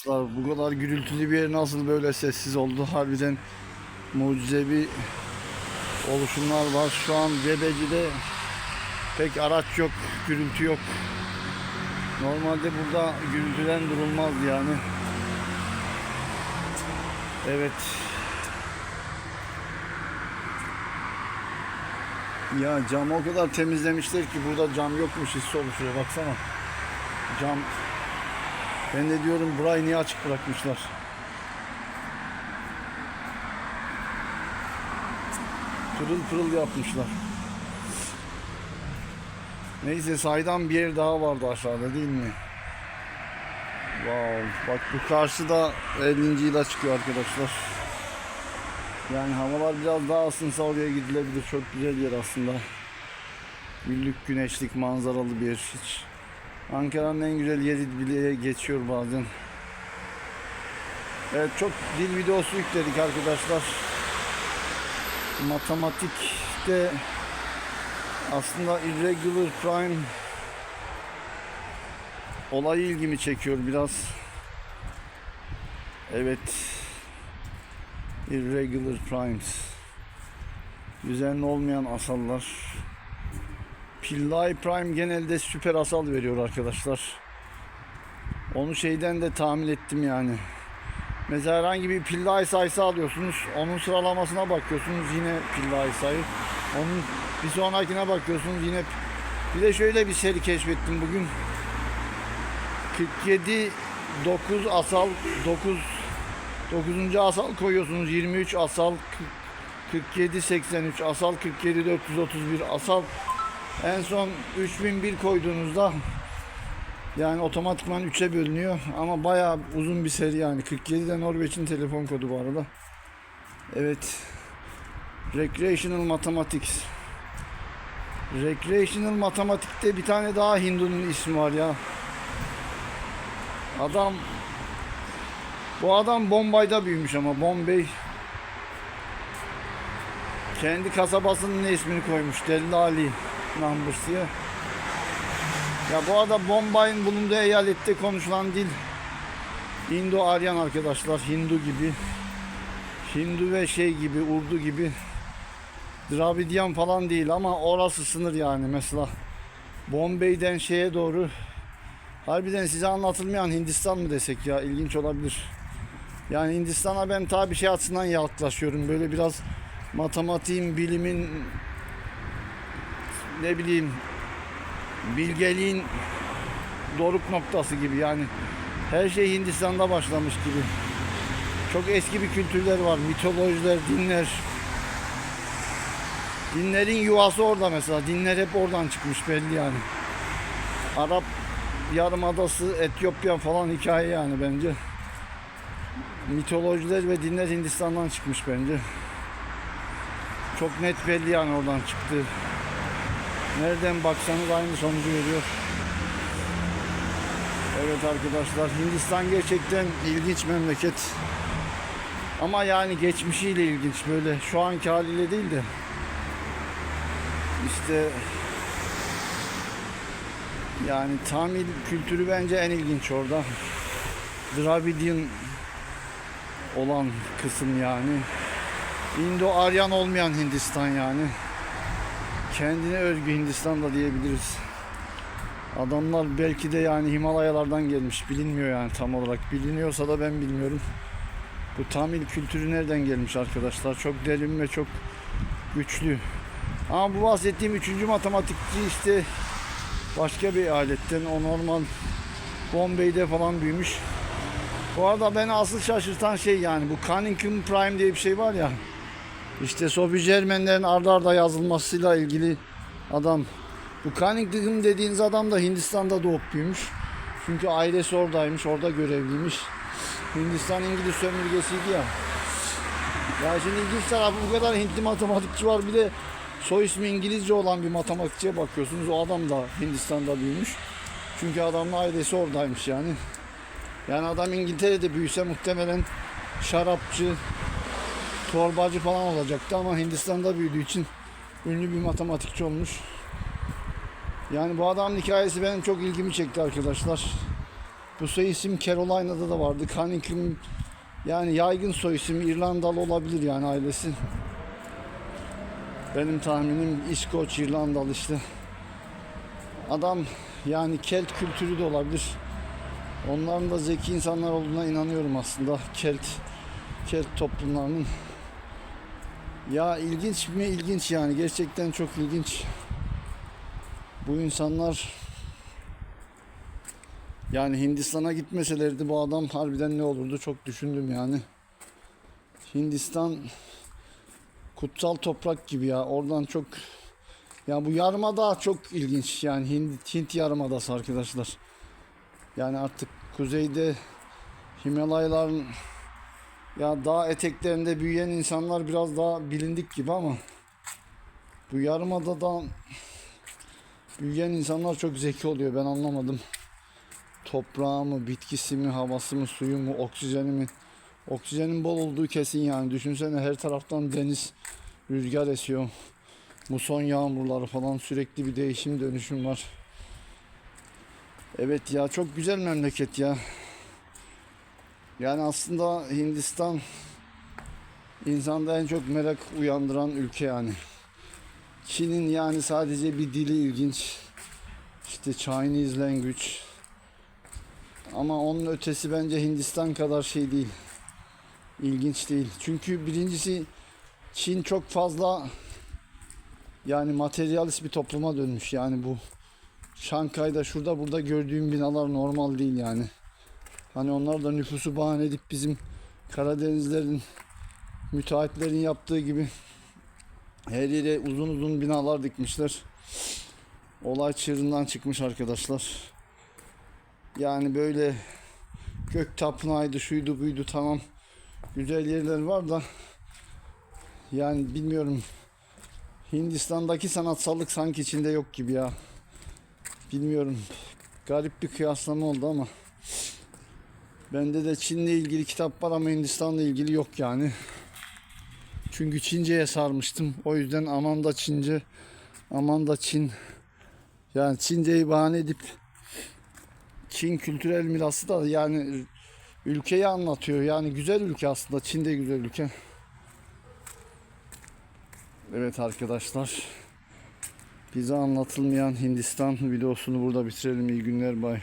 Arkadaşlar bu kadar gürültülü bir yer nasıl böyle sessiz oldu? Harbiden mucizevi oluşumlar var. Şu an Cebeci'de pek araç yok, gürültü yok. Normalde burada gürültüden durulmaz yani. Evet. Ya camı o kadar temizlemişler ki burada cam yokmuş hissi oluşuyor baksana. Cam ben de diyorum burayı niye açık bırakmışlar? Pırıl pırıl yapmışlar. Neyse saydan bir yer daha vardı aşağıda değil mi? Wow, bak bu karşıda 50. yıla çıkıyor arkadaşlar. Yani havalar biraz daha ısınsa oraya gidilebilir. Çok güzel yer aslında. Güllük güneşlik manzaralı bir yer. Hiç Ankara'nın en güzel yeri bile geçiyor bazen. Evet çok dil videosu yükledik arkadaşlar. Matematikte aslında irregular prime olayı ilgimi çekiyor biraz. Evet. Irregular primes. Düzenli olmayan asallar. Pillai Prime genelde süper asal veriyor arkadaşlar. Onu şeyden de tahmin ettim yani. Mesela herhangi bir Pillai sayısı alıyorsunuz. Onun sıralamasına bakıyorsunuz yine Pillai sayı. Onun bir sonrakine bakıyorsunuz yine. Bir de şöyle bir seri keşfettim bugün. 47 9 asal 9 9. asal koyuyorsunuz 23 asal 47 83 asal 47 431 asal en son 3001 koyduğunuzda yani otomatikman 3'e bölünüyor ama bayağı uzun bir seri yani 47 de Norveç'in telefon kodu bu arada. Evet. Recreational Mathematics. Recreational Matematik'te bir tane daha Hindu'nun ismi var ya. Adam bu adam Bombay'da büyümüş ama Bombay kendi kasabasının ismini koymuş Dellali Numbers diye. Ya bu arada Bombay'ın bulunduğu eyalette konuşulan dil Indo-Aryan arkadaşlar. Hindu gibi. Hindu ve şey gibi, Urdu gibi. Dravidian falan değil ama orası sınır yani mesela. Bombay'den şeye doğru Harbiden size anlatılmayan Hindistan mı desek ya ilginç olabilir. Yani Hindistan'a ben tabi şey açısından yaklaşıyorum. Böyle biraz matematiğin, bilimin ne bileyim bilgeliğin doruk noktası gibi yani her şey Hindistan'da başlamış gibi. Çok eski bir kültürler var, mitolojiler, dinler. Dinlerin yuvası orada mesela. Dinler hep oradan çıkmış belli yani. Arap Yarımadası, Etiyopya falan hikaye yani bence. Mitolojiler ve dinler Hindistan'dan çıkmış bence. Çok net belli yani oradan çıktı. Nereden baksanız aynı sonucu veriyor. Evet arkadaşlar Hindistan gerçekten ilginç memleket. Ama yani geçmişiyle ilginç böyle şu anki haliyle değil de işte yani Tamil kültürü bence en ilginç orada. Dravidian olan kısım yani. Indo-Aryan olmayan Hindistan yani. Kendine özgü Hindistan da diyebiliriz. Adamlar belki de yani Himalayalardan gelmiş. Bilinmiyor yani tam olarak. Biliniyorsa da ben bilmiyorum. Bu Tamil kültürü nereden gelmiş arkadaşlar? Çok derin ve çok güçlü. Ama bu bahsettiğim üçüncü matematikçi işte başka bir aletten. O normal Bombay'de falan büyümüş. Bu arada beni asıl şaşırtan şey yani bu Cunningham Prime diye bir şey var ya. İşte Sophie Germain'lerin arda arda yazılmasıyla ilgili adam. Bu Cunningham dediğiniz adam da Hindistan'da doğup büyümüş. Çünkü ailesi oradaymış, orada görevliymiş. Hindistan İngiliz sömürgesiydi ya. Ya şimdi ilginç tarafı bu kadar Hintli matematikçi var bir de soy ismi İngilizce olan bir matematikçiye bakıyorsunuz. O adam da Hindistan'da büyümüş. Çünkü adamın ailesi oradaymış yani. Yani adam İngiltere'de büyüse muhtemelen şarapçı, torbacı falan olacaktı ama Hindistan'da büyüdüğü için ünlü bir matematikçi olmuş. Yani bu adamın hikayesi benim çok ilgimi çekti arkadaşlar. Bu soy isim Carolina'da da vardı. Cunningham yani yaygın soy isim İrlandalı olabilir yani ailesi. Benim tahminim İskoç, İrlandalı işte. Adam yani Kelt kültürü de olabilir. Onların da zeki insanlar olduğuna inanıyorum aslında. Kelt, Kelt toplumlarının. Ya ilginç mi? İlginç yani. Gerçekten çok ilginç. Bu insanlar yani Hindistan'a gitmeselerdi bu adam harbiden ne olurdu çok düşündüm yani. Hindistan kutsal toprak gibi ya. Oradan çok ya bu yarımada çok ilginç yani Hint, Hint yarımadası arkadaşlar. Yani artık kuzeyde Himalayaların ya dağ eteklerinde büyüyen insanlar biraz daha bilindik gibi ama bu yarımadadan büyüyen insanlar çok zeki oluyor ben anlamadım. Toprağı mı, bitkisi mi, havası mı, suyu mu, oksijeni mi? Oksijenin bol olduğu kesin yani. Düşünsene her taraftan deniz, rüzgar esiyor. Muson yağmurları falan sürekli bir değişim dönüşüm var. Evet ya çok güzel memleket ya. Yani aslında Hindistan insanda en çok merak uyandıran ülke yani. Çin'in yani sadece bir dili ilginç. İşte Chinese language. Ama onun ötesi bence Hindistan kadar şey değil. İlginç değil. Çünkü birincisi Çin çok fazla yani materyalist bir topluma dönmüş. Yani bu Şankay'da şurada burada gördüğüm binalar normal değil yani. Hani onlar da nüfusu bahane edip bizim Karadenizlerin müteahhitlerin yaptığı gibi her yere uzun uzun binalar dikmişler. Olay çığırından çıkmış arkadaşlar. Yani böyle gök tapınağıydı, şuydu buydu tamam. Güzel yerler var da yani bilmiyorum Hindistan'daki sanatsallık sanki içinde yok gibi ya. Bilmiyorum. Garip bir kıyaslama oldu ama bende de Çin'le ilgili kitap var ama Hindistan'la ilgili yok yani. Çünkü Çince'ye sarmıştım. O yüzden aman da Çince, aman da Çin. Yani Çince'yi bahane edip Çin kültürel mirası da yani ülkeyi anlatıyor. Yani güzel ülke aslında. Çin de güzel ülke. Evet arkadaşlar. Bize anlatılmayan Hindistan videosunu burada bitirelim. İyi günler bay.